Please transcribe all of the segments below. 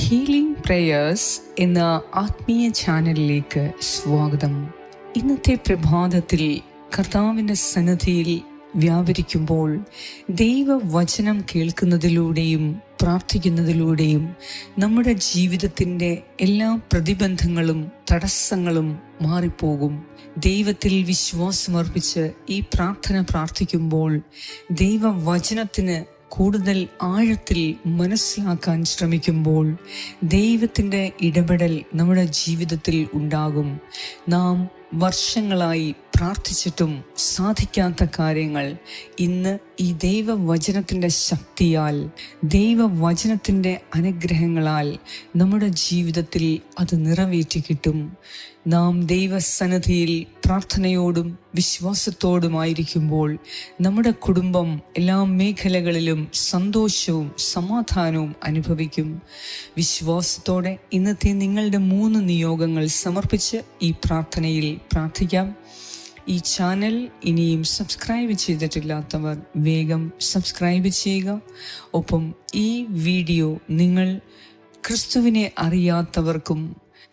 Healing prayers എന്ന ആത്മീയ ചാനലിലേക്ക് സ്വാഗതം. ഇന്നത്തെ പ്രഭാതത്തിൽ കർത്താവിന്റെ സന്നദ്ധിയിൽ വ്യാപരിക്കുമ്പോൾ ദൈവവചനം കേൾക്കുന്നതിലൂടെയും പ്രാർത്ഥിക്കുന്നതിലൂടെയും നമ്മുടെ ജീവിതത്തിന്റെ എല്ലാ പ്രതിബന്ധങ്ങളും തടസ്സങ്ങളും മാറിപ്പോകും. ദൈവത്തിൽ വിശ്വാസമർപ്പിച്ച് ഈ പ്രാർത്ഥന പ്രാർത്ഥിക്കുമ്പോൾ ദൈവവചനത്തിന് കൂടുതൽ ആഴത്തിൽ മനസ്സിലാക്കാൻ ശ്രമിക്കുമ്പോൾ ദൈവത്തിന്റെ ഇടപെടൽ നമ്മുടെ ജീവിതത്തിൽ ഉണ്ടാകും. നാം വർഷങ്ങളായി പ്രാർത്ഥിച്ചിട്ടും സാധിക്കാത്ത കാര്യങ്ങൾ ഇന്ന് ഈ ദൈവവചനത്തിന്റെ ശക്തിയാൽ ദൈവവചനത്തിന്റെ അനുഗ്രഹങ്ങളാൽ നമ്മുടെ ജീവിതത്തിൽ അത് നിറവേറ്റി കിട്ടും. നാം ദൈവസന്നദ്ധിയിൽ പ്രാർത്ഥനയോടും വിശ്വാസത്തോടുമായിരിക്കുമ്പോൾ നമ്മുടെ കുടുംബം എല്ലാ മേഖലകളിലും സന്തോഷവും സമാധാനവും അനുഭവിക്കും. വിശ്വാസത്തോടെ ഇന്നത്തെ നിങ്ങളുടെ മൂന്ന് നിയോഗങ്ങൾ സമർപ്പിച്ച് ഈ പ്രാർത്ഥനയിൽ പ്രാർത്ഥിക്കാം. ഈ ചാനൽ ഇനിയും സബ്സ്ക്രൈബ് ചെയ്തിട്ടില്ലാത്തവർ വേഗം സബ്സ്ക്രൈബ് ചെയ്യുക. ഒപ്പം ഈ വീഡിയോ നിങ്ങൾ ക്രിസ്തുവിനെ അറിയാത്തവർക്കും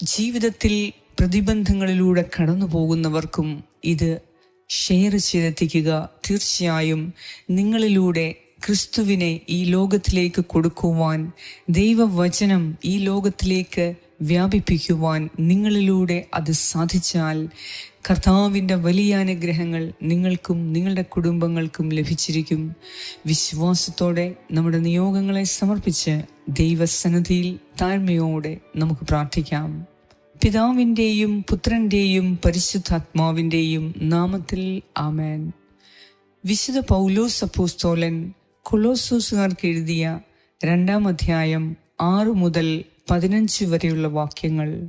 ജീവിതത്തിൽ പ്രതിബന്ധങ്ങളിലൂടെ കടന്നു പോകുന്നവർക്കും ഇത് ഷെയർ ചെയ്തെത്തിക്കുക. തീർച്ചയായും നിങ്ങളിലൂടെ ക്രിസ്തുവിനെ ഈ ലോകത്തിലേക്ക് കൊടുക്കുവാൻ ദൈവവചനം ഈ ലോകത്തിലേക്ക് വ്യാപിപ്പിക്കുവാൻ നിങ്ങളിലൂടെ അത് സാധിച്ചാൽ കർത്താവിന്റെ വലിയ അനുഗ്രഹങ്ങൾ നിങ്ങൾക്കും നിങ്ങളുടെ കുടുംബങ്ങൾക്കും ലഭിച്ചിരിക്കും. വിശ്വാസത്തോടെ നമ്മുടെ നിയോഗങ്ങളെ സമർപ്പിച്ച് ദൈവസന്നിധിയിൽ താഴ്മയോടെ നമുക്ക് പ്രാർത്ഥിക്കാം. പിതാവിന്റെയും പുത്രന്റെയും പരിശുദ്ധാത്മാവിന്റെയും നാമത്തിൽ ആമേൻ. വിശുദ്ധ പൗലോസ് അപ്പോസ്തോലൻ കൊളോസൂസുകാർക്ക് എഴുതിയ രണ്ടാം അധ്യായം ആറു മുതൽ പതിനഞ്ച് വരെയുള്ള വാക്യങ്ങൾ.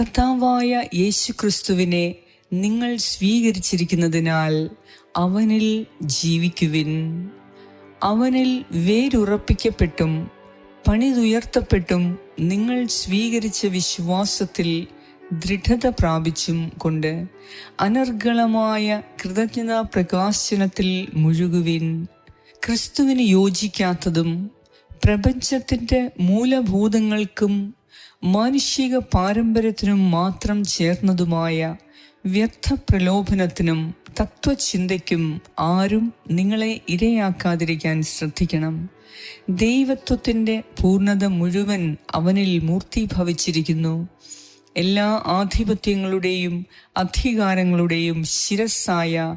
കർത്താവായ യേശു ക്രിസ്തുവിനെ നിങ്ങൾ സ്വീകരിച്ചിരിക്കുന്നതിനാൽ അവനിൽ ജീവിക്കുവിൻ. അവനിൽ വേരുറപ്പിക്കപ്പെട്ടും പണിതുയർത്തപ്പെട്ടും നിങ്ങൾ സ്വീകരിച്ച വിശ്വാസത്തിൽ ദൃഢത പ്രാപിച്ചും കൊണ്ട് അനർഗളമായ കൃതജ്ഞതാ പ്രകാശനത്തിൽ മുഴുകുവിൻ. ക്രിസ്തുവിന് യോജിക്കാത്തതും പ്രപഞ്ചത്തിന്റെ മൂലഭൂതങ്ങൾക്കും മാനുഷിക പാരമ്പര്യത്തിനും മാത്രം ചേർന്നതുമായ വ്യർത്ഥ പ്രലോഭനത്തിനും തത്വചിന്തയ്ക്കും ആരും നിങ്ങളെ ഇരയാക്കാതിരിക്കാൻ ശ്രദ്ധിക്കണം. ദൈവത്വത്തിന്റെ പൂർണത മുഴുവൻ അവനിൽ മൂർത്തീഭവിച്ചിരിക്കുന്നു. എല്ലാ ആധിപത്യങ്ങളുടെയും അധികാരങ്ങളുടെയും ശിരസ്സായ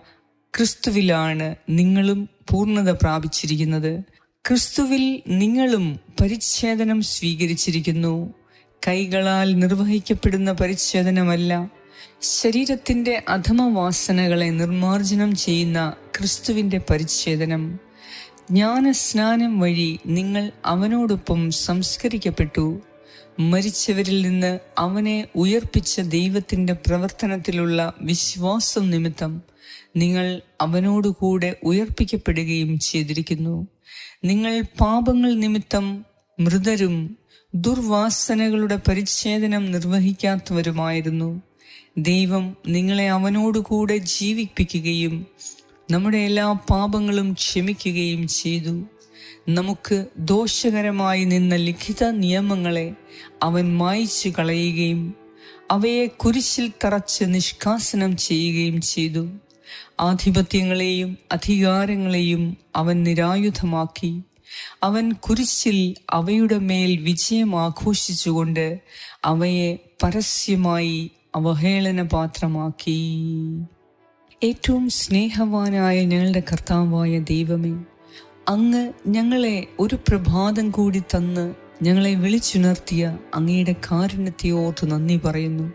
ക്രിസ്തുവിലാണ് നിങ്ങളും പൂർണത പ്രാപിച്ചിരിക്കുന്നത്. ക്രിസ്തുവിൽ നിങ്ങളും പരിച്ഛേദനം സ്വീകരിച്ചിരിക്കുന്നു. കൈകളാൽ നിർവഹിക്കപ്പെടുന്ന പരിച്ഛേദനമല്ല ശരീരത്തിന്റെ അധമവാസനകളെ നിർമാർജനം ചെയ്യുന്ന ക്രിസ്തുവിന്റെ പരിച്ഛേദനം. ജ്ഞാനസ്നാനം വഴി നിങ്ങൾ അവനോടൊപ്പം സംസ്കരിക്കപ്പെട്ടു. മരിച്ചവരിൽ നിന്ന് അവനെ ഉയർപ്പിച്ച ദൈവത്തിന്റെ പ്രവർത്തനത്തിലുള്ള വിശ്വാസം നിമിത്തം നിങ്ങൾ അവനോടുകൂടെ ഉയർപ്പിക്കപ്പെടുകയും ചെയ്തിരിക്കുന്നു. നിങ്ങൾ പാപങ്ങൾ നിമിത്തം മൃതരും ദുർവാസനകളുടെ പരിച്ഛേദനം നിർവഹിക്കാത്തവരുമായിരുന്നു. ദൈവം നിങ്ങളെ അവനോടുകൂടെ ജീവിപ്പിക്കുകയും നമ്മുടെ എല്ലാ പാപങ്ങളും ക്ഷമിക്കുകയും ചെയ്തു. നമുക്ക് ദോഷകരമായി നിന്ന ലിഖിത നിയമങ്ങളെ അവൻ മായ്ച്ചു കളയുകയും അവയെ കുരിശിൽ തറച്ച് നിഷ്കാസനം ചെയ്യുകയും ചെയ്തു. ആധിപത്യങ്ങളെയും അധികാരങ്ങളെയും അവൻ നിരായുധമാക്കി. അവൻ കുരിശിൽ അവയുടെ മേൽ വിജയം ആഘോഷിച്ചുകൊണ്ട് അവയെ പരസ്യമായി അവഹേളന പാത്രമാക്കി ഏറ്റവും സ്നേഹവാനായ ഞങ്ങളുടെ കർത്താവായ ദൈവമേ അങ്ങ് ഞങ്ങളെ ഒരു പ്രഭാതം കൂടി തന്ന് ഞങ്ങളെ വിളിച്ചുണർത്തിയ അങ്ങയുടെ കാരുണ്യത്തെ ഓർത്ത് നന്ദി പറയുന്നു.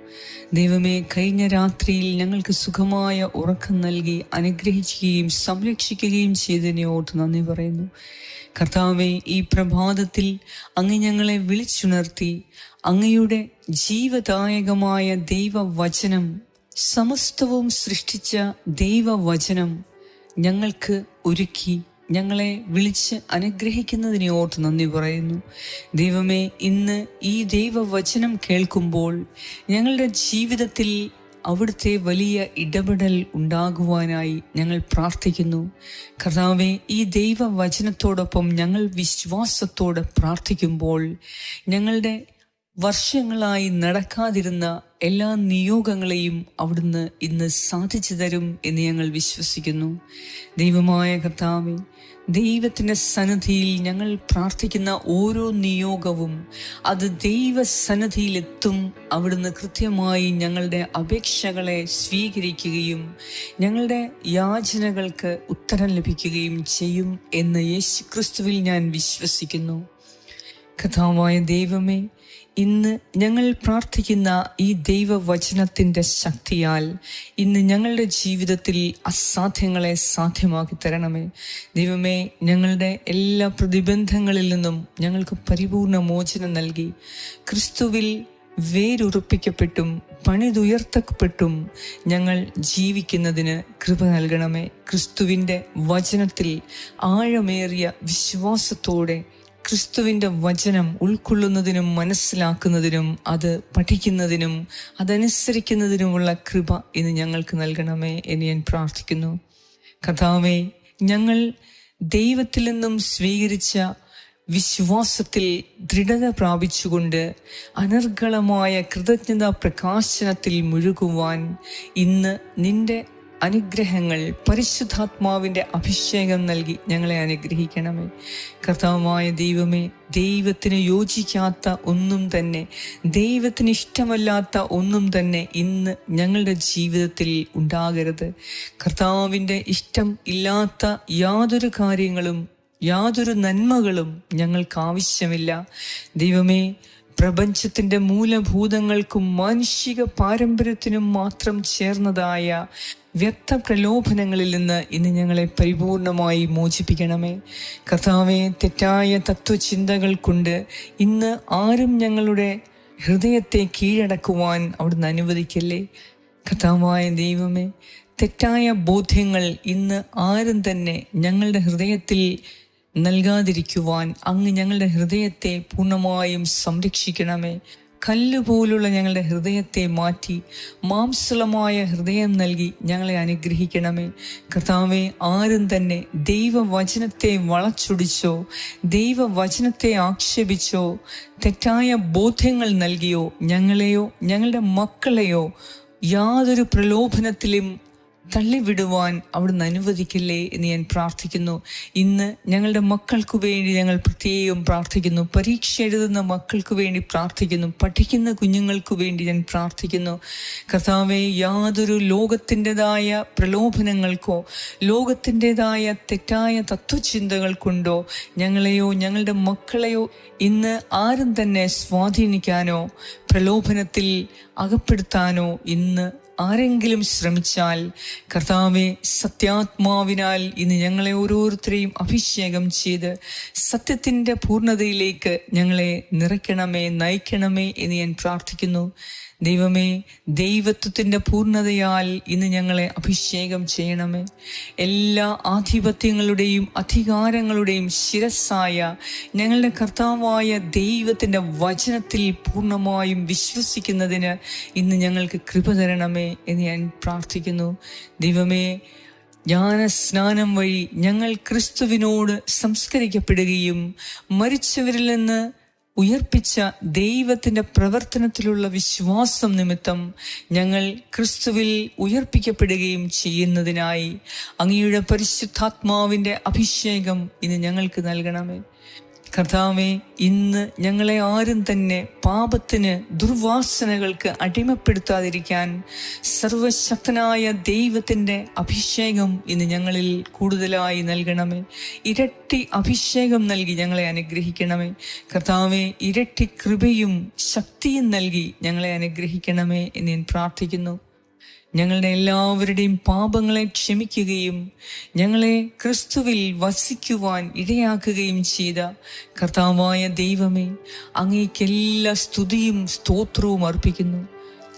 ദൈവമേ കഴിഞ്ഞ രാത്രിയിൽ ഞങ്ങൾക്ക് സുഖമായ ഉറക്കം നൽകി അനുഗ്രഹിക്കുകയും സംരക്ഷിക്കുകയും ചെയ്തതിനെ ഓർത്ത് നന്ദി പറയുന്നു. കർത്താവെ ഈ പ്രഭാതത്തിൽ അങ്ങ് ഞങ്ങളെ വിളിച്ചുണർത്തി അങ്ങയുടെ ജീവദായകമായ ദൈവവചനം സമസ്തവും സൃഷ്ടിച്ച ദൈവവചനം ഞങ്ങൾക്ക് ഒരുക്കി ഞങ്ങളെ വിളിച്ച് അനുഗ്രഹിക്കുന്നതിനെ ഓർത്ത് നന്ദി പറയുന്നു. ദൈവമേ ഇന്ന് ഈ ദൈവവചനം കേൾക്കുമ്പോൾ ഞങ്ങളുടെ ജീവിതത്തിൽ അവിടുത്തെ വലിയ ഇടപെടൽ ഉണ്ടാകുവാനായി ഞങ്ങൾ പ്രാർത്ഥിക്കുന്നു. കർത്താവെ ഈ ദൈവവചനത്തോടൊപ്പം ഞങ്ങൾ വിശ്വാസത്തോടെ പ്രാർത്ഥിക്കുമ്പോൾ ഞങ്ങളുടെ വർഷങ്ങളായി നടക്കാതിരുന്ന എല്ലാ നിയോഗങ്ങളെയും അവിടുന്ന് ഇന്ന് സാധിച്ചു തരും എന്ന് ഞങ്ങൾ വിശ്വസിക്കുന്നു. ദൈവമായ കർത്താവെ ദൈവത്തിന്റെ സന്നദ്ധിയിൽ ഞങ്ങൾ പ്രാർത്ഥിക്കുന്ന ഓരോ നിയോഗവും അത് ദൈവസന്നദ്ധിയിലെത്തും അവിടുന്ന് കൃത്യമായി ഞങ്ങളുടെ അപേക്ഷകളെ സ്വീകരിക്കുകയും ഞങ്ങളുടെ യാചനകൾക്ക് ഉത്തരം ലഭിക്കുകയും ചെയ്യും എന്ന് യേശു ക്രിസ്തുവിൽ ഞാൻ വിശ്വസിക്കുന്നു. കഥാവായ ദൈവമേ ഇന്ന് ഞങ്ങൾ പ്രാർത്ഥിക്കുന്ന ഈ ദൈവവചനത്തിന്റെ ശക്തിയാൽ ഇന്ന് ഞങ്ങളുടെ ജീവിതത്തിൽ അസാധ്യങ്ങളെ സാധ്യമാക്കി തരണമേ. ദൈവമേ ഞങ്ങളുടെ എല്ലാ പ്രതിബന്ധങ്ങളിൽ നിന്നും ഞങ്ങൾക്ക് പരിപൂർണ മോചനം നൽകി. ക്രിസ്തുവിൽ വേരുറപ്പിക്കപ്പെട്ടും പണിതുയർത്തപ്പെട്ടും ഞങ്ങൾ ജീവിക്കുന്നതിന് കൃപ നൽകണമേ. ക്രിസ്തുവിന്റെ വചനത്തിൽ ആഴമേറിയ വിശ്വാസത്തോടെ ക്രിസ്തുവിന്റെ വചനം ഉൾക്കൊള്ളുന്നതിനും മനസ്സിലാക്കുന്നതിനും അത് പഠിക്കുന്നതിനും അതനുസരിക്കുന്നതിനുമുള്ള കൃപ ഇന്ന് ഞങ്ങൾക്ക് നൽകണമേ എന്ന് ഞാൻ പ്രാർത്ഥിക്കുന്നു. കഥാവേ ഞങ്ങൾ ദൈവത്തിൽ നിന്നും സ്വീകരിച്ച വിശ്വാസത്തിൽ ദൃഢത പ്രാപിച്ചുകൊണ്ട് അനർഗളമായ കൃതജ്ഞതാ പ്രകാശനത്തിൽ മുഴുകുവാൻ ഇന്ന് നിന്റെ അനുഗ്രഹങ്ങൾ പരിശുദ്ധാത്മാവിന്റെ അഭിഷേകം നൽകി ഞങ്ങളെ അനുഗ്രഹിക്കണമേ. കർത്താവുമായ ദൈവമേ ദൈവത്തിന് യോജിക്കാത്ത ഒന്നും തന്നെ ദൈവത്തിന് ഇഷ്ടമല്ലാത്ത ഒന്നും തന്നെ ഇന്ന് ഞങ്ങളുടെ ജീവിതത്തിൽ ഉണ്ടാകരുത്. കർത്താവിന്റെ ഇഷ്ടം ഇല്ലാത്ത യാതൊരു കാര്യങ്ങളും യാതൊരു നന്മകളും ഞങ്ങൾക്ക് ആവശ്യമില്ല. ദൈവമേ പ്രപഞ്ചത്തിന്റെ മൂലഭൂതങ്ങൾക്കും മാനുഷിക പാരമ്പര്യത്തിനും മാത്രം ചേർന്നതായ വ്യക്ത പ്രലോഭനങ്ങളിൽ നിന്ന് ഇന്ന് ഞങ്ങളെ പരിപൂർണമായി മോചിപ്പിക്കണമേ. കർത്താവെ തെറ്റായ തത്വചിന്തകൾ കൊണ്ട് ഇന്ന് ആരും ഞങ്ങളുടെ ഹൃദയത്തെ കീഴടക്കുവാൻ അവിടുന്ന് അനുവദിക്കല്ലേ? കഥാവായ ദൈവമേ തെറ്റായ ബോധ്യങ്ങൾ ഇന്ന് ആരും തന്നെ ഞങ്ങളുടെ ഹൃദയത്തിൽ നൽകാതിരിക്കുവാൻ അങ്ങ് ഞങ്ങളുടെ ഹൃദയത്തെ പൂർണമായും സംരക്ഷിക്കണമേ. കല്ല് പോലുള്ള ഞങ്ങളുടെ ഹൃദയത്തെ മാറ്റി മാംസളമായ ഹൃദയം നൽകി ഞങ്ങളെ അനുഗ്രഹിക്കണമേ. കർത്താവെ ആരും തന്നെ ദൈവവചനത്തെ വളച്ചൊടിച്ചോ ദൈവവചനത്തെ ആക്ഷേപിച്ചോ തെറ്റായ ബോധ്യങ്ങൾ നൽകിയോ ഞങ്ങളെയോ ഞങ്ങളുടെ മക്കളെയോ യാതൊരു പ്രലോഭനത്തിലും തള്ളിവിടുവാൻ അവിടുന്ന് അനുവദിക്കില്ലേ എന്ന് ഞാൻ പ്രാർത്ഥിക്കുന്നു. ഇന്ന് ഞങ്ങളുടെ മക്കൾക്ക് വേണ്ടി ഞങ്ങൾ പ്രത്യേകം പ്രാർത്ഥിക്കുന്നു. പരീക്ഷ എഴുതുന്ന മക്കൾക്ക് വേണ്ടി പ്രാർത്ഥിക്കുന്നു. പഠിക്കുന്ന കുഞ്ഞുങ്ങൾക്ക് വേണ്ടി ഞാൻ പ്രാർത്ഥിക്കുന്നു. കർത്താവെ യാതൊരു ലോകത്തിന്റെതായ പ്രലോഭനങ്ങൾക്കോ ലോകത്തിന്റെതായ തെറ്റായ തത്വചിന്തകൾ കൊണ്ടോ ഞങ്ങളെയോ ഞങ്ങളുടെ മക്കളെയോ ഇന്ന് ആരും തന്നെ സ്വാധീനിക്കാനോ പ്രലോഭനത്തിൽ അകപ്പെടുത്താനോ ഇന്ന് ആരെങ്കിലും ശ്രമിച്ചാൽ കർത്താവെ സത്യാത്മാവിനാൽ ഇന്ന് ഞങ്ങളെ ഓരോരുത്തരെയും അഭിഷേകം ചെയ്ത് സത്യത്തിന്റെ പൂർണതയിലേക്ക് ഞങ്ങളെ നിറയ്ക്കണമേ നയിക്കണമേ എന്ന് ഞാൻ പ്രാർത്ഥിക്കുന്നു. ദൈവമേ ദൈവത്വത്തിന്റെ പൂർണതയാൽ ഇന്ന് ഞങ്ങളെ അഭിഷേകം ചെയ്യണമേ. എല്ലാ ആധിപത്യങ്ങളുടെയും അധികാരങ്ങളുടെയും ശിരസ്സായ ഞങ്ങളുടെ കർത്താവായ ദൈവത്തിന്റെ വചനത്തിൽ പൂർണമായും വിശ്വസിക്കുന്നതിന് ഇന്ന് ഞങ്ങൾക്ക് കൃപ തരണമേ എന്ന് ഞാൻ പ്രാർത്ഥിക്കുന്നു. ദൈവമേ ജ്ഞാനസ്നാനം വഴി ഞങ്ങൾ ക്രിസ്തുവിനോട് സംസ്കരിക്കപ്പെടുകയും മരിച്ചവരിൽ നിന്ന് ഉയർപ്പിച്ച ദൈവത്തിന്റെ പ്രവർത്തനത്തിലുള്ള വിശ്വാസം നിമിത്തം ഞങ്ങൾ ക്രിസ്തുവിൽ ഉയർപ്പിക്കപ്പെടുകയും ചെയ്യുന്നതിനായി അങ്ങയുടെ പരിശുദ്ധാത്മാവിന്റെ അഭിഷേകം ഇന്ന് ഞങ്ങൾക്ക് നൽകണമേ. കർത്താവെ ഇന്ന് ഞങ്ങളെ ആരും തന്നെ പാപത്തിന് ദുർവാസനകൾക്ക് അടിമപ്പെടുത്താതിരിക്കാൻ സർവശക്തനായ ദൈവത്തിന്റെ അഭിഷേകം ഇന്ന് ഞങ്ങളിൽ കൂടുതലായി നൽകണമേ. ഇരട്ടി അഭിഷേകം നൽകി ഞങ്ങളെ അനുഗ്രഹിക്കണമേ. കർത്താവെ ഇരട്ടി കൃപയും ശക്തിയും നൽകി ഞങ്ങളെ അനുഗ്രഹിക്കണമേ എന്ന് ഞാൻ പ്രാർത്ഥിക്കുന്നു. ഞങ്ങളുടെ എല്ലാവരുടെയും പാപങ്ങളെ ക്ഷമിക്കുകയും ഞങ്ങളെ ക്രിസ്തുവിൽ വസിക്കുവാൻ ഇടയാക്കുകയും ചെയ്ത കർത്താവായ ദൈവമേ അങ്ങേക്കെല്ലാ സ്തുതിയും സ്തോത്രവും അർപ്പിക്കുന്നു.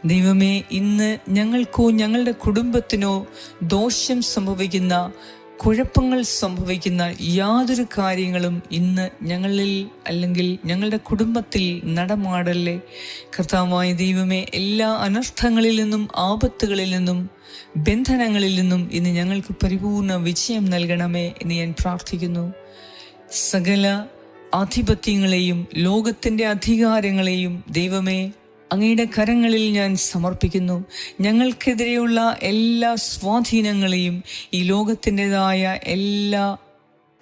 ദൈവമേ ഇന്ന് ഞങ്ങൾക്കോ ഞങ്ങളുടെ കുടുംബത്തിനോ ദോഷം സംഭവിക്കുന്ന കുഴപ്പങ്ങൾ സംഭവിക്കുന്ന യാതൊരു കാര്യങ്ങളും ഇന്ന് ഞങ്ങളിൽ അല്ലെങ്കിൽ ഞങ്ങളുടെ കുടുംബത്തിൽ നടമാടല്ലേ? കർത്താവായ ദൈവമേ എല്ലാ അനർത്ഥങ്ങളിൽ നിന്നും ആപത്തുകളിൽ നിന്നും ബന്ധനങ്ങളിൽ നിന്നും ഇന്ന് ഞങ്ങൾക്ക് പരിപൂർണ വിജയം നൽകണമേ എന്ന് ഞാൻ പ്രാർത്ഥിക്കുന്നു. സകല ആധിപത്യങ്ങളെയും ലോകത്തിന്റെ അധികാരങ്ങളെയും ദൈവമേ അങ്ങയുടെ കരങ്ങളിൽ ഞാൻ സമർപ്പിക്കുന്നു. ഞങ്ങൾക്കെതിരെയുള്ള എല്ലാ സ്വാധീനങ്ങളെയും ഈ ലോകത്തിന്റെതായ എല്ലാ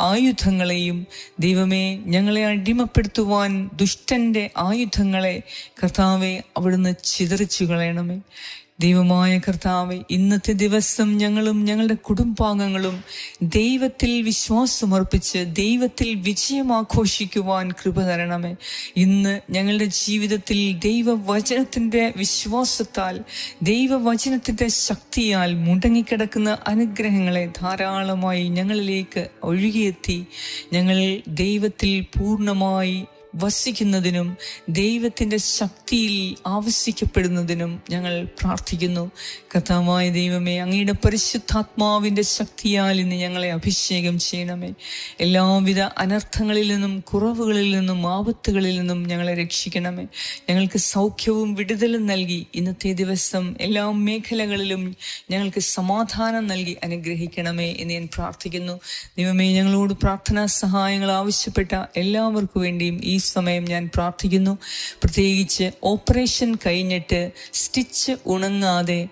ആയുധങ്ങളെയും ദൈവമേ ഞങ്ങളെ അടിമപ്പെടുത്തുവാൻ ദുഷ്ടന്റെ ആയുധങ്ങളെ കർത്താവെ അവിടുന്ന് ചിതറിച്ചു കളയണമേ ദൈവമായ കർത്താവ് ഇന്നത്തെ ദിവസം ഞങ്ങളും ഞങ്ങളുടെ കുടുംബാംഗങ്ങളും ദൈവത്തിൽ വിശ്വാസമർപ്പിച്ച് ദൈവത്തിൽ വിജയം ആഘോഷിക്കുവാൻ കൃപ തരണമേ. ഇന്ന് ഞങ്ങളുടെ ജീവിതത്തിൽ ദൈവവചനത്തിന്റെ വിശ്വാസത്താൽ ദൈവവചനത്തിന്റെ ശക്തിയാൽ മുടങ്ങിക്കിടക്കുന്ന അനുഗ്രഹങ്ങളെ ധാരാളമായി ഞങ്ങളിലേക്ക് ഒഴുകിയെത്തി. ഞങ്ങൾ ദൈവത്തിൽ പൂർണമായി വസിക്കുന്നതിനും ദൈവത്തിന്റെ ശക്തിയിൽ ആവശ്യിക്കപ്പെടുന്നതിനും ഞങ്ങൾ പ്രാർത്ഥിക്കുന്നു. കഥാമായ ദൈവമേ അങ്ങയുടെ പരിശുദ്ധാത്മാവിന്റെ ശക്തിയാൽ ഇന്ന് ഞങ്ങളെ അഭിഷേകം ചെയ്യണമേ. എല്ലാവിധ അനർത്ഥങ്ങളിൽ നിന്നും കുറവുകളിൽ നിന്നും ആപത്തുകളിൽ നിന്നും ഞങ്ങളെ രക്ഷിക്കണമേ. ഞങ്ങൾക്ക് സൗഖ്യവും വിടുതലും നൽകി ഇന്നത്തെ ദിവസം എല്ലാ മേഖലകളിലും ഞങ്ങൾക്ക് സമാധാനം നൽകി അനുഗ്രഹിക്കണമേ എന്ന് ഞാൻ പ്രാർത്ഥിക്കുന്നു. ദൈവമേ ഞങ്ങളോട് പ്രാർത്ഥനാ സഹായങ്ങൾ ആവശ്യപ്പെട്ട എല്ലാവർക്കു വേണ്ടിയും ഈ സമയം ഞാൻ പ്രാർത്ഥിക്കുന്നു. പ്രത്യേകിച്ച് ഓപ്പറേഷൻ കഴിഞ്ഞിട്ട് സ്റ്റിച്ച് ഉണങ്ങാതെ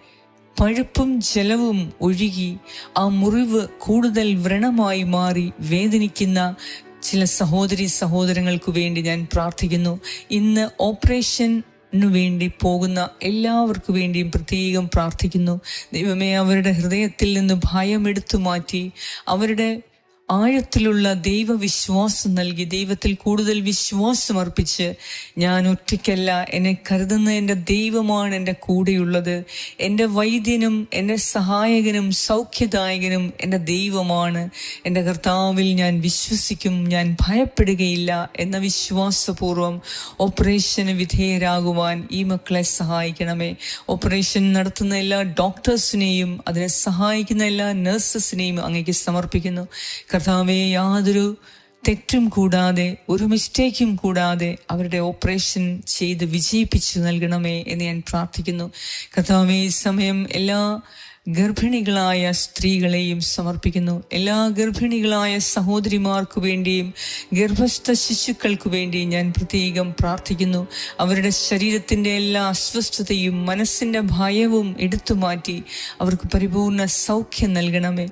പഴുപ്പും ജലവും ഒഴുകി ആ മുറിവ് കൂടുതൽ വ്രണമായി മാറി വേദനിക്കുന്ന ചില സഹോദരി സഹോദരങ്ങൾക്ക് വേണ്ടി ഞാൻ പ്രാർത്ഥിക്കുന്നു. ഇന്ന് ഓപ്പറേഷൻ ു വേണ്ടി പോകുന്ന എല്ലാവർക്കു വേണ്ടിയും പ്രത്യേകം പ്രാർത്ഥിക്കുന്നു. ദൈവമേ അവരുടെ ഹൃദയത്തിൽ നിന്ന് ഭയം എടുത്തു മാറ്റി അവരുടെ ആഴത്തിലുള്ള ദൈവവിശ്വാസം നൽകി ദൈവത്തിൽ കൂടുതൽ വിശ്വാസം അർപ്പിച്ച് ഞാൻ ഒറ്റയ്ക്കല്ല എന്നെ കരുതുന്ന എന്റെ ദൈവമാണ് എന്റെ കൂടെയുള്ളത്. എന്റെ വൈദ്യനും എന്റെ സഹായകനും സൗഖ്യദായകനും എന്റെ ദൈവമാണ്. എന്റെ കർത്താവിൽ ഞാൻ വിശ്വസിക്കും ഞാൻ ഭയപ്പെടുകയില്ല എന്ന വിശ്വാസപൂർവം ഓപ്പറേഷന് വിധേയരാകുവാൻ ഈ മക്കളെ സഹായിക്കണമേ. ഓപ്പറേഷൻ നടത്തുന്ന എല്ലാ ഡോക്ടേഴ്സിനെയും അതിനെ സഹായിക്കുന്ന എല്ലാ നഴ്സസിനെയും അങ്ങേക്ക് സമർപ്പിക്കുന്നു. കർത്താവെ യാതൊരു തെറ്റും കൂടാതെ ഒരു മിസ്റ്റേക്കും കൂടാതെ അവരുടെ ഓപ്പറേഷൻ ചെയ്ത് വിജയിപ്പിച്ചു നൽകണമേ എന്ന് ഞാൻ പ്രാർത്ഥിക്കുന്നു. കർത്താവെ ഈ സമയം എല്ലാ ഗർഭിണികളായ സ്ത്രീകളെയും സമർപ്പിക്കുന്നു. എല്ലാ ഗർഭിണികളായ സഹോദരിമാർക്കു വേണ്ടിയും ഗർഭസ്ഥ ശിശുക്കൾക്കു വേണ്ടിയും ഞാൻ പ്രത്യേകം പ്രാർത്ഥിക്കുന്നു. അവരുടെ ശരീരത്തിന്റെ എല്ലാ അസ്വസ്ഥതയും മനസ്സിന്റെ ഭയവും എടുത്തു മാറ്റി അവർക്ക് പരിപൂർണ സൗഖ്യം നൽകണമേ.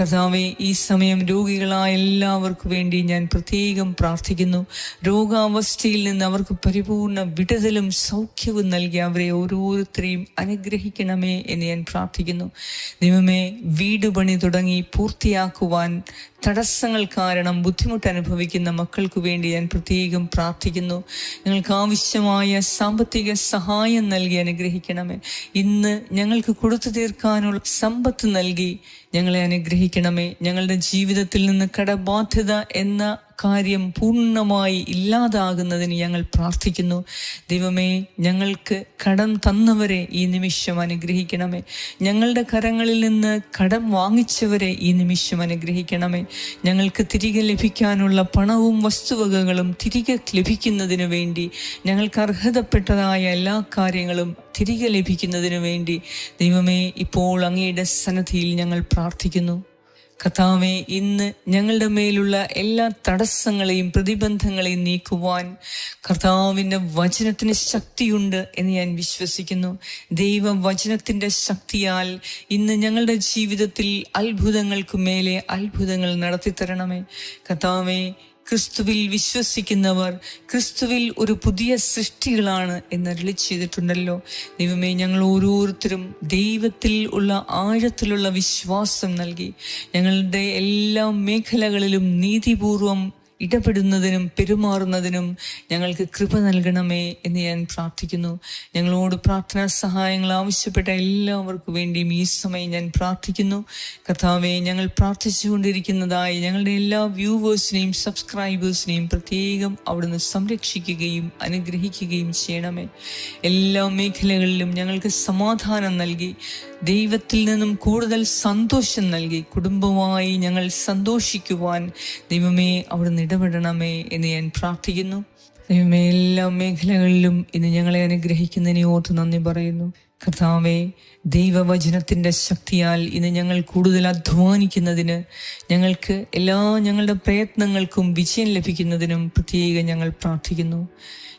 കർത്താവെ ഈ സമയം രോഗികളായ എല്ലാവർക്കു വേണ്ടി ഞാൻ പ്രത്യേകം പ്രാർത്ഥിക്കുന്നു. രോഗാവസ്ഥയിൽ നിന്ന് അവർക്ക് പരിപൂർണ വിടുതലും സൗഖ്യവും നൽകി അവരെ ഓരോരുത്തരെയും അനുഗ്രഹിക്കണമേ എന്ന് ഞാൻ പ്രാർത്ഥിക്കുന്നു. ദൈവമേ വീട് പണി തുടങ്ങി പൂർത്തിയാക്കുവാൻ തടസ്സങ്ങൾ കാരണം ബുദ്ധിമുട്ട് അനുഭവിക്കുന്ന മക്കൾക്ക് വേണ്ടി ഞാൻ പ്രത്യേകം പ്രാർത്ഥിക്കുന്നു. ഞങ്ങൾക്ക് ആവശ്യമായ സാമ്പത്തിക സഹായം നൽകി അനുഗ്രഹിക്കണമേ. ഇന്ന് ഞങ്ങൾക്ക് കൊടുത്തു തീർക്കാനുള്ള സമ്പത്ത് നൽകി ഞങ്ങളെ അനുഗ്രഹിക്കണമേ. ഞങ്ങളുടെ ജീവിതത്തിൽ നിന്ന് കടബാധ്യത എന്ന കാര്യം പൂർണമായി ഇല്ലാതാകുന്നതിന് ഞങ്ങൾ പ്രാർത്ഥിക്കുന്നു. ദൈവമേ ഞങ്ങൾക്ക് കടം തന്നവരെ ഈ നിമിഷം അനുഗ്രഹിക്കണമേ. ഞങ്ങളുടെ കരങ്ങളിൽ നിന്ന് കടം വാങ്ങിച്ചവരെ ഈ നിമിഷം അനുഗ്രഹിക്കണമേ. ഞങ്ങൾക്ക് തിരികെ ലഭിക്കാനുള്ള പണവും വസ്തുവകകളും തിരികെ ലഭിക്കുന്നതിന് വേണ്ടി ഞങ്ങൾക്ക് അർഹതപ്പെട്ടതായ എല്ലാ കാര്യങ്ങളും തിരികെ ലഭിക്കുന്നതിന് വേണ്ടി ദൈവമേ ഇപ്പോൾ അങ്ങയുടെ സന്നദ്ധിയിൽ ഞങ്ങൾ പ്രാർത്ഥിക്കുന്നു. കഥാവെ ഇന്ന് ഞങ്ങളുടെ മേലുള്ള എല്ലാ തടസ്സങ്ങളെയും പ്രതിബന്ധങ്ങളെയും നീക്കുവാൻ കർത്താവിന്റെ വചനത്തിന് ശക്തിയുണ്ട് എന്ന് ഞാൻ വിശ്വസിക്കുന്നു. ദൈവ വചനത്തിന്റെ ശക്തിയാൽ ഇന്ന് ഞങ്ങളുടെ ജീവിതത്തിൽ അത്ഭുതങ്ങൾക്ക് മേലെ അത്ഭുതങ്ങൾ നടത്തിത്തരണമേ. കർത്താവെ ക്രിസ്തുവിൽ വിശ്വസിക്കുന്നവർ ക്രിസ്തുവിൽ ഒരു പുതിയ സൃഷ്ടികളാണ് എന്ന് ചെയ്തിട്ടുണ്ടല്ലോ. ദൈവമേ ഞങ്ങൾ ഓരോരുത്തരും ദൈവത്തിൽ ഉള്ള ആഴത്തിലുള്ള വിശ്വാസം നൽകി ഞങ്ങളുടെ എല്ലാ മേഖലകളിലും നീതിപൂർവം ഇടപെടുന്നതിനും പെരുമാറുന്നതിനും ഞങ്ങൾക്ക് കൃപ നൽകണമേ എന്ന് ഞാൻ പ്രാർത്ഥിക്കുന്നു. ഞങ്ങളോട് പ്രാർത്ഥനാ സഹായങ്ങൾ ആവശ്യപ്പെട്ട എല്ലാവർക്കും വേണ്ടിയും ഈ സമയം ഞാൻ പ്രാർത്ഥിക്കുന്നു. കർത്താവെ ഞങ്ങൾ പ്രാർത്ഥിച്ചുകൊണ്ടിരിക്കുന്നതായി ഞങ്ങളുടെ എല്ലാ വ്യൂവേഴ്സിനെയും സബ്സ്ക്രൈബേഴ്സിനെയും പ്രത്യേകം അവിടുന്ന് സംരക്ഷിക്കുകയും അനുഗ്രഹിക്കുകയും ചെയ്യണമേ. എല്ലാ മേഖലകളിലും ഞങ്ങൾക്ക് സമാധാനം നൽകി ദൈവത്തിൽ നിന്നും കൂടുതൽ സന്തോഷം നൽകി കുടുംബമായി ഞങ്ങൾ സന്തോഷിക്കുവാൻ ദൈവമേ അവിടുന്ന് ഇടപെടണമേ എന്ന് ഞാൻ പ്രാർത്ഥിക്കുന്നു. ദൈവമേ എല്ലാ മേഖലകളിലും ഇന്ന് ഞങ്ങളെ അനുഗ്രഹിക്കുന്നതിനെ ഓർത്ത് നന്ദി പറയുന്നു. കർത്താവെ ദൈവവചനത്തിന്റെ ശക്തിയാൽ ഇന്ന് ഞങ്ങൾ കൂടുതൽ അധ്വാനിക്കുന്നതിന് ഞങ്ങൾക്ക് എല്ലാ ഞങ്ങളുടെ പ്രയത്നങ്ങൾക്കും വിജയം ലഭിക്കുന്നതിനും പ്രത്യേകം ഞങ്ങൾ പ്രാർത്ഥിക്കുന്നു.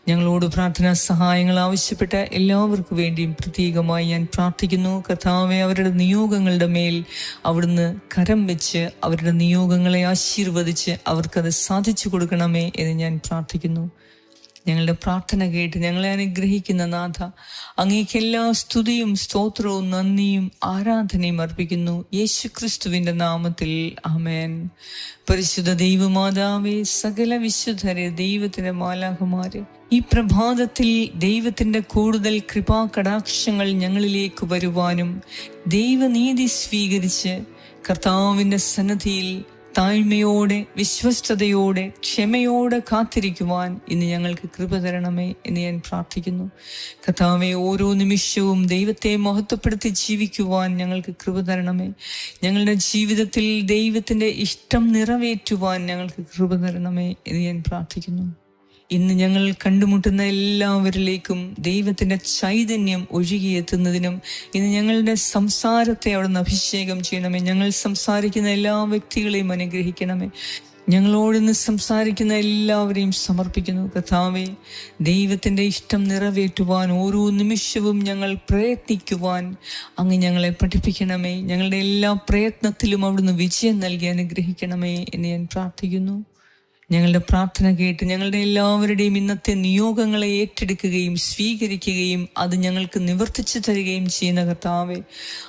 ഞങ്ങളോട് പ്രാർത്ഥനാ സഹായങ്ങൾ ആവശ്യപ്പെട്ട എല്ലാവർക്കും വേണ്ടിയും പ്രത്യേകമായി ഞാൻ പ്രാർത്ഥിക്കുന്നു. കർത്താവെ അവരുടെ നിയോഗങ്ങളുടെ മേൽ അവിടുന്ന് കരം വെച്ച് അവരുടെ നിയോഗങ്ങളെ ആശീർവദിച്ച് അവർക്കത് സാധിച്ചു കൊടുക്കണമേ എന്ന് ഞാൻ പ്രാർത്ഥിക്കുന്നു. ഞങ്ങളുടെ പ്രാർത്ഥന കേട്ട് ഞങ്ങളെ അനുഗ്രഹിക്കുന്ന നാഥ അങ്ങേക്ക് എല്ലാ സ്തുതിയും സ്തോത്രവും നന്ദിയും ആരാധനയും അർപ്പിക്കുന്നു. യേശു ക്രിസ്തുവിന്റെ നാമത്തിൽ ആമേൻ. പരിശുദ്ധ ദൈവമാതാവേ സകല വിശുദ്ധരെ ദൈവത്തിന്റെ മാലാഹമാരെ ഈ പ്രഭാതത്തിൽ ദൈവത്തിന്റെ കൂടുതൽ കൃപാ കടാക്ഷങ്ങൾ ഞങ്ങളിലേക്ക് വരുവാനും ദൈവനീതി സ്വീകരിച്ച് കർത്താവിന്റെ സന്നദ്ധിയിൽ താഴ്മയോടെ വിശ്വസ്തയോടെ ക്ഷമയോടെ കാത്തിരിക്കുവാൻ ഇന്ന് ഞങ്ങൾക്ക് കൃപ തരണമേ എന്ന് ഞാൻ പ്രാർത്ഥിക്കുന്നു. കഥാവെ ഓരോ നിമിഷവും ദൈവത്തെ മഹത്വപ്പെടുത്തി ജീവിക്കുവാൻ ഞങ്ങൾക്ക് കൃപ തരണമേ. ഞങ്ങളുടെ ജീവിതത്തിൽ ദൈവത്തിന്റെ ഇഷ്ടം നിറവേറ്റുവാൻ ഞങ്ങൾക്ക് കൃപ തരണമേ എന്ന് ഞാൻ പ്രാർത്ഥിക്കുന്നു. ഇന്ന് ഞങ്ങൾ കണ്ടുമുട്ടുന്ന എല്ലാവരിലേക്കും ദൈവത്തിന്റെ ചൈതന്യം ഒഴുകിയെത്തുന്നതിനും ഇന്ന് ഞങ്ങളുടെ സംസാരത്തെ അവിടുന്ന് അഭിഷേകം ചെയ്യണമേ. ഞങ്ങൾ സംസാരിക്കുന്ന എല്ലാ വ്യക്തികളെയും അനുഗ്രഹിക്കണമേ. ഞങ്ങളോടിന്ന് സംസാരിക്കുന്ന എല്ലാവരെയും സമർപ്പിക്കുന്നു കഥാവെ ദൈവത്തിന്റെ ഇഷ്ടം നിറവേറ്റുവാൻ ഓരോ നിമിഷവും ഞങ്ങൾ പ്രയത്നിക്കുവാൻ അങ്ങ് ഞങ്ങളെ പഠിപ്പിക്കണമേ. ഞങ്ങളുടെ എല്ലാ പ്രയത്നത്തിലും അവിടുന്ന് വിജയം നൽകി അനുഗ്രഹിക്കണമേ എന്ന് ഞാൻ പ്രാർത്ഥിക്കുന്നു. ഞങ്ങളുടെ പ്രാർത്ഥന കേട്ട് ഞങ്ങളുടെ എല്ലാവരുടെയും ഇന്നത്തെ നിയോഗങ്ങളെ ഏറ്റെടുക്കുകയും സ്വീകരിക്കുകയും അത് ഞങ്ങൾക്ക് നിവർത്തിച്ചു തരികയും ചെയ്യുന്ന കർത്താവെ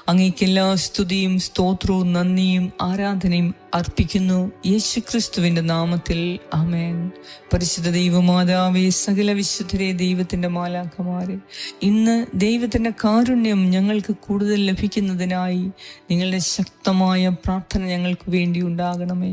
അങ്ങേക്ക് എല്ലാ സ്തുതിയും സ്തോത്രവും നന്ദിയും ആരാധനയും അർപ്പിക്കുന്നു. യേശുക്രിസ്തുവിന്റെ നാമത്തിൽ അമേൻ പരിശുദ്ധ ദൈവമാതാവേ സകല വിശുദ്ധരെ ദൈവത്തിന്റെ മാലാഖമാരെ ഇന്ന് ദൈവത്തിന്റെ കാരുണ്യം ഞങ്ങൾക്ക് കൂടുതൽ ലഭിക്കുന്നതിനായി നിങ്ങളുടെ ശക്തമായ പ്രാർത്ഥന ഞങ്ങൾക്ക് വേണ്ടി ഉണ്ടാകണമേ.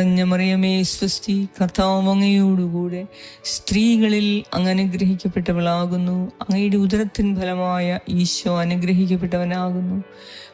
നിറഞ്ഞ മറിയമേ സ്വസ്തി കർത്താവ് അങ്ങയോടുകൂടെ സ്ത്രീകളിൽ അങ്ങ് അനുഗ്രഹിക്കപ്പെട്ടവളാകുന്നു അങ്ങയുടെ ഉദരത്തിൻ ഫലമായ ഈശോ അനുഗ്രഹിക്കപ്പെട്ടവനാകുന്നു.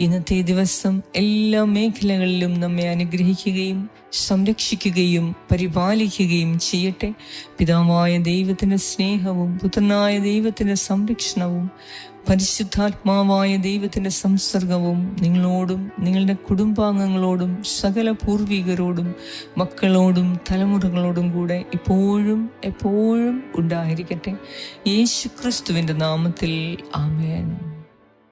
ഇന്നത്തെ ദിവസം എല്ലാ മേഖലകളിലും നമ്മെ അനുഗ്രഹിക്കുകയും സംരക്ഷിക്കുകയും പരിപാലിക്കുകയും ചെയ്യട്ടെ. പിതാവായ ദൈവത്തിന്റെ സ്നേഹവും പുത്രനായ ദൈവത്തിന്റെ സംരക്ഷണവും പരിശുദ്ധാത്മാവായ ദൈവത്തിന്റെ സംസർഗവും നിങ്ങളോടും നിങ്ങളുടെ കുടുംബാംഗങ്ങളോടും സകല പൂർവികരോടും മക്കളോടും തലമുറകളോടും കൂടെ ഇപ്പോഴും എപ്പോഴും ഉണ്ടായിരിക്കട്ടെ. യേശു ക്രിസ്തുവിന്റെ നാമത്തിൽ ആമേൻ.